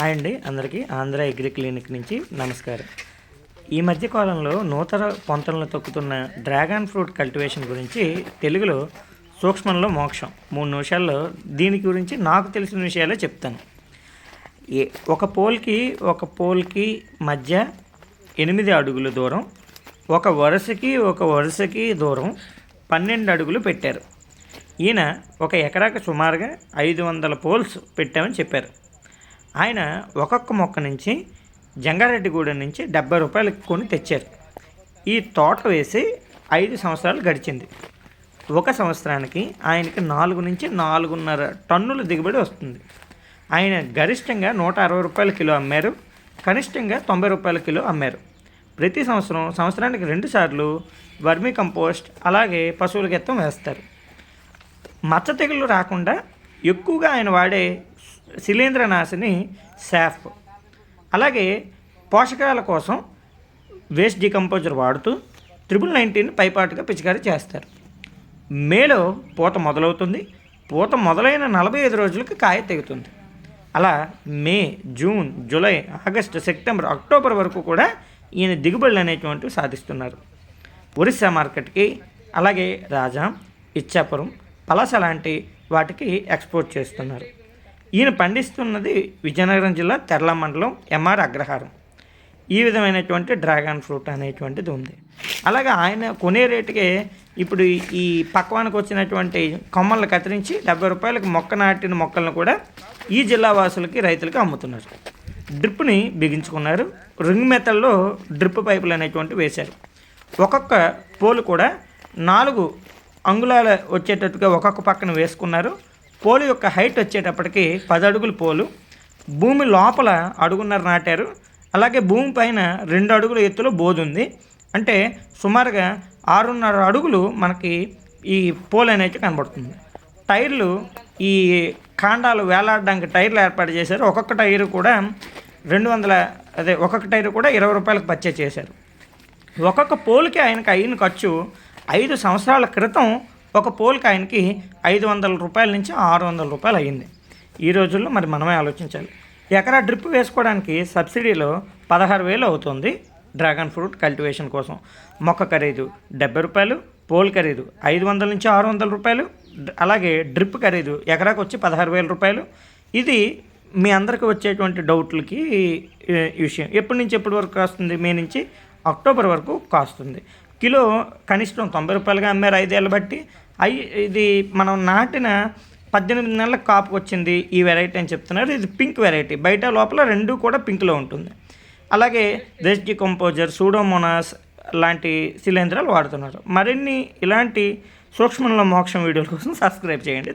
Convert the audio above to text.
Hi అండి. అందరికీ Andhra agri clinic నుంచి నమస్కారం. ఈ మధ్య కాలంలో నూతన పొంతలను తొక్కుతున్న డ్రాగన్ ఫ్రూట్ కల్టివేషన్ గురించి తెలుగులో సూక్ష్మంలో మోక్షం. మూడు నిమిషాల్లో దీని గురించి నాకు తెలిసిన విషయాలే చెప్తాను. ఏ ఒక పోల్కి ఒక పోల్కి మధ్య ఎనిమిది అడుగుల దూరం ఒక వరుసకి ఒక వరుసకి దూరం పన్నెండు అడుగులు పెట్టారు. ఈయన ఒక ఎకరాకు సుమారుగా ఐదు వందల పోల్స్ పెట్టామని చెప్పారు. ఆయన ఒక్కొక్క మొక్క నుంచి జంగారెడ్డిగూడెం నుంచి డెబ్బై రూపాయలు కొని తెచ్చారు. ఈ తోట వేసి ఐదు సంవత్సరాలు గడిచింది. ఒక సంవత్సరానికి ఆయనకి నాలుగు నుంచి నాలుగున్నర టన్నుల దిగుబడి వస్తుంది. ఆయన గరిష్టంగా నూట అరవై రూపాయల కిలో అమ్మారు. కనిష్టంగా తొంభై రూపాయల కిలో అమ్మారు. ప్రతి సంవత్సరం సంవత్సరానికి రెండుసార్లు వర్మీ కంపోస్ట్ అలాగే పశువుల గెత్తం వేస్తారు. మచ్చ తెగులు రాకుండా ఎక్కువగా ఆయన వాడే శిలీంద్రనాశిని శాఫ్. అలాగే పోషకాల కోసం వేస్ట్ డికంపోజర్ వాడుతూ ట్రిపుల్ నైన్టీన్ పైపాటుగా పిచికారీ చేస్తారు. మేలో పూత మొదలవుతుంది. పూత మొదలైన నలభై ఐదు రోజులకి కాయ తెగుతుంది. అలా May June July August September October వరకు కూడా ఈయన దిగుబడులు అనేటువంటివి సాధిస్తున్నారు. ఒరిస్సా మార్కెట్కి అలాగే రాజా ఇచ్చాపురం పలాస లాంటి వాటికి ఎక్స్పోర్ట్ చేస్తున్నారు. ఈయన పండిస్తున్నది విజయనగరం జిల్లా తెరల మండలం ఎంఆర్ అగ్రహారం. ఈ విధమైనటువంటి డ్రాగన్ ఫ్రూట్ అనేటువంటిది ఉంది. అలాగే ఆయన కొనే రేటుకే ఇప్పుడు ఈ పక్వానికి వచ్చినటువంటి కొమ్మలను కత్తిరించి డెబ్బై రూపాయలకు మొక్క నాటిన మొక్కలను కూడా ఈ జిల్లా వాసులకి రైతులకి అమ్ముతున్నారు. డ్రిప్ని బిగించుకున్నారు. రింగ్ మెథడ్లో డ్రిప్ పైపులు అనేటువంటివి వేశారు. ఒక్కొక్క పోలు కూడా నాలుగు అంగుళాల వచ్చేటట్టుగా ఒక్కొక్క పక్కన వేసుకున్నారు. పోలు యొక్క హైట్ వచ్చేటప్పటికి పది అడుగుల పోలు. భూమి లోపల అడుగున్నర నాటారు. అలాగే భూమి పైన రెండు అడుగుల ఎత్తులో బోధు ఉంది. అంటే సుమారుగా ఆరున్నర అడుగులు మనకి ఈ పోల్ అనేది కనబడుతుంది. టైర్లు ఈ కాండాలు వేలాడడానికి టైర్లు ఏర్పాటు చేశారు. ఒక్కొక్క టైరు కూడా రెండు వందల అదే ఒక్కొక్క టైరు కూడా ఇరవై రూపాయలకు పర్చేజ్ చేశారు. ఒక్కొక్క పోల్కి ఆయనకి అయిన ఖర్చు ఐదు సంవత్సరాల క్రితం ఒక పోల్ కాయిన్కి ఐదు వందల రూపాయల నుంచి ఆరు వందల రూపాయలు అయ్యింది. ఈ రోజుల్లో మరి మనమే ఆలోచించాలి. ఎకరా డ్రిప్ వేసుకోవడానికి సబ్సిడీలో పదహారు వేలు అవుతుంది డ్రాగన్ ఫ్రూట్ కల్టివేషన్ కోసం. మొక్క ఖరీదు డెబ్బై రూపాయలు పోల్ ఖరీదు ఐదు వందల నుంచి ఆరు వందల రూపాయలు అలాగే డ్రిప్ ఖరీదు ఎకరాకు వచ్చి పదహారు వేల రూపాయలు. ఇది మీ అందరికి వచ్చేటువంటి డౌట్లకి విషయం. ఎప్పటి నుంచి ఎప్పటి వరకు కాస్తుంది? మే నుంచి అక్టోబర్ వరకు కాస్తుంది. కిలో కనిష్టం తొంభై రూపాయలుగా అమ్మారు ఐదేళ్ళు బట్టి. అయి ఇది మనం నాటిన పద్దెనిమిది నెలలకు కాపుకి వచ్చింది ఈ వెరైటీ అని చెప్తున్నారు. ఇది పింక్ వెరైటీ బయట లోపల రెండు కూడా పింక్లో ఉంటుంది. అలాగే వేస్ట్ కంపోజర్ సూడోమోనాస్ లాంటి శిలేంద్రాలు వాడుతున్నారు. మరిన్ని ఇలాంటి సూక్ష్మంలో మోక్షం వీడియోల కోసం సబ్స్క్రైబ్ చేయండి.